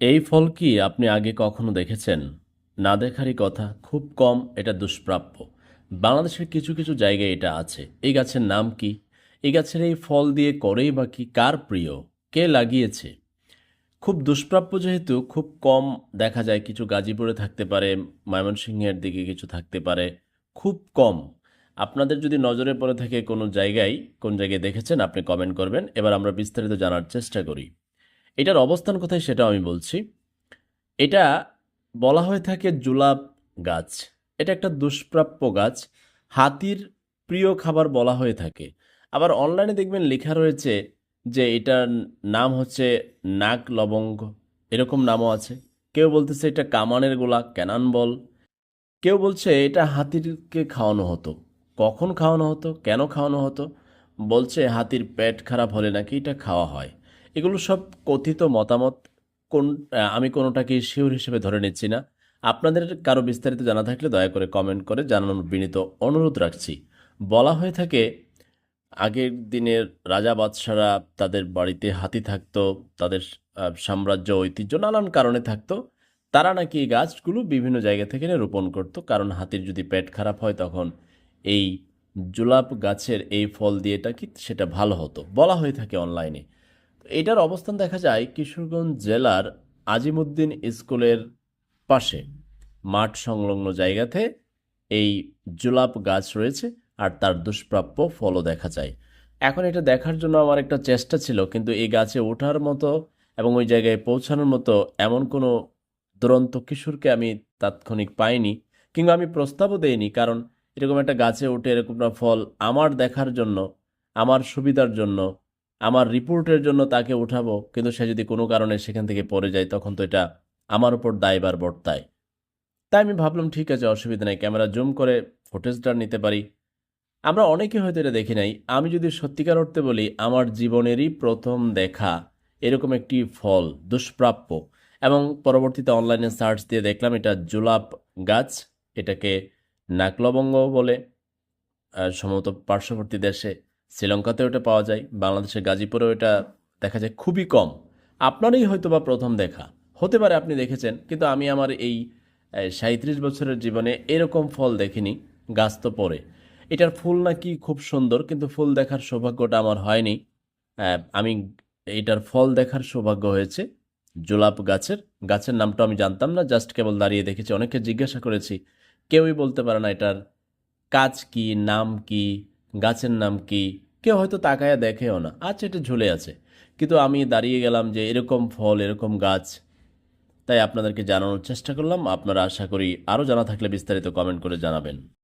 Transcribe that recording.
এই ফল কি আপনি আগে কখনো দেখেছেন? না দেখারই কথা, খুব কম এটা দুষ্প্রাপ্য। বাংলাদেশের কিছু কিছু জায়গায় এটা আছে। এই গাছের নাম কি? এই গাছের এই ফল দিয়ে করেই বা কি? কার প্রিয়? কে লাগিয়েছে? খুব দুষ্প্রাপ্য যেহেতু, খুব কম দেখা যায় কিছু গাজীপুরে থাকতে পারে, ময়মনসিংহের দিকে কিছু থাকতে পারে, খুব কম। আপনাদের যদি নজরে পড়ে থাকে কোনো জায়গায়, কোন জায়গায় দেখেছেন, আপনি কমেন্ট করবেন। এবার আমরা বিস্তারিত জানার চেষ্টা করি। এটার অবস্থান কোথায় সেটাও আমি বলছি। এটা বলা হয়ে থাকে জুলাপ গাছ। এটা একটা দুষ্প্রাপ্য গাছ। হাতির প্রিয় খাবার বলা হয়ে থাকে। আবার অনলাইনে দেখবেন লেখা রয়েছে যে এটার নাম হচ্ছে নাক লবঙ্গ। এরকম নামও আছে। কেউ বলতেছে এটা কামানের গোলা, ক্যানান বল। কেউ বলছে এটা হাতিরকে খাওয়ানো হতো। কখন খাওয়ানো হতো? কেন খাওয়ানো হতো? বলছে হাতির পেট খারাপ হলে নাকি এটা খাওয়া হয়। এগুলো সব কথিত মতামত। কোন আমি কোনোটাকে শিওর হিসেবে ধরে নিচ্ছি না। আপনাদের কারও বিস্তারিত জানা থাকলে দয়া করে কমেন্ট করে জানানোর বিনীত অনুরোধ রাখছি। বলা হয়ে থাকে, আগের দিনের রাজা বাদশারা তাদের বাড়িতে হাতি থাকতো, তাদের সাম্রাজ্য, ঐতিহ্য নানান কারণে থাকতো। তারা নাকি এই গাছগুলো বিভিন্ন জায়গা থেকে রোপণ করতো। কারণ হাতির যদি পেট খারাপ হয় তখন এই জুলাপ গাছের এই ফল দিয়েটা কি, সেটা ভালো হতো। বলা হয়ে থাকে অনলাইনে। এটার অবস্থান দেখা যায় কিশোরগঞ্জ জেলার আজিমুদ্দিন স্কুলের পাশে। মাঠ সংলগ্ন জায়গাতে এই জুলাপ গাছ রয়েছে আর তার দুষ্প্রাপ্য ফলও দেখা যায়। এখন এটা দেখার জন্য আমার একটা চেষ্টা ছিল, কিন্তু এই গাছে ওঠার মতো এবং ওই জায়গায় পৌঁছানোর মতো এমন কোনো দুরন্ত কিশোরকে আমি তাৎক্ষণিক পাইনি কিংবা আমি প্রস্তাবও দেইনি, কারণ এরকম একটা গাছে উঠে এরকম ফল আমার দেখার জন্য, আমার সুবিধার জন্য আমার রিপোর্টের জন্য তাকে উঠাবো, কিন্তু সে যদি কোনো কারণে সেখান থেকে পড়ে যায়, তখন তো এটা আমার উপর দায়বার বর্তায়। তাই আমি ভাবলাম, ঠিক আছে, অসুবিধা নেই, ক্যামেরা জুম করে ফুটেজটা নিতে পারি। আমরা অনেকে হয়তো এটা দেখি নাই। আমি যদি সত্যিকার অর্থে বলি, আমার জীবনেরই প্রথম দেখা এরকম একটি ফল, দুষ্প্রাপ্য। এবং পরবর্তীতে অনলাইনে সার্চ দিয়ে দেখলাম, এটা জোলাপ গাছ, এটাকে নাকলবঙ্গ বলে সম্ভবত পার্শ্ববর্তী দেশে শ্রীলঙ্কাতেও এটা পাওয়া যায়, বাংলাদেশের গাজীপুরেও এটা দেখা যায় খুবই কম। আপনারই হয়তো বা প্রথম দেখা। হতে পারে আপনি দেখেছেন, কিন্তু আমি আমার এই সাঁত্রিশ বছরের জীবনে এরকম ফল দেখিনি, গাছ তো পরে এটার ফুল নাকি খুব সুন্দর, কিন্তু ফুল দেখার সৌভাগ্যটা আমার হয়নি। আমি এটার ফল দেখার সৌভাগ্য হয়েছে জোলাপ গাছের। গাছের নামটা আমি জানতাম না, জাস্ট কেবল দাঁড়িয়ে দেখেছি অনেকে জিজ্ঞাসা করেছি, কেউই বলতে পারে না এটার কাজ কি, নাম কি গাছের নাম কি? কেউ হয়তো তাকায়া দেখেও না। আচ্ছা এটা ঝুলে আছে। কিন্তু আমি দাঁড়িয়ে গেলাম যে এরকম ফল, এরকম গাছ। তাই আপনাদেরকে জানানোর চেষ্টা করলাম। আপনারা আশা করি আরও জানা থাকলে বিস্তারিত কমেন্ট করে জানাবেন।